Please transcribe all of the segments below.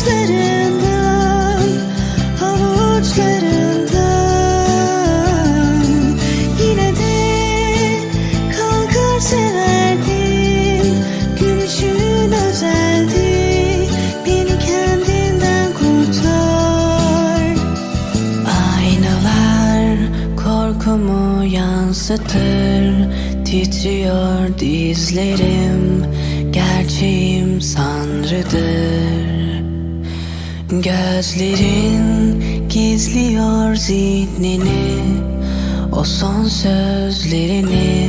Sapsarı saçlarından Havuçlarından. Yine kalkar severdim Gülüşün özeldi Beni kendinden kurtar. Aynalar korkumu yansıtır Titriyor dizlerim Gerçeğim sanrıdır Gözlerin gizliyor zihnini O son sözlerini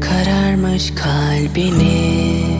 Kararmış kalbini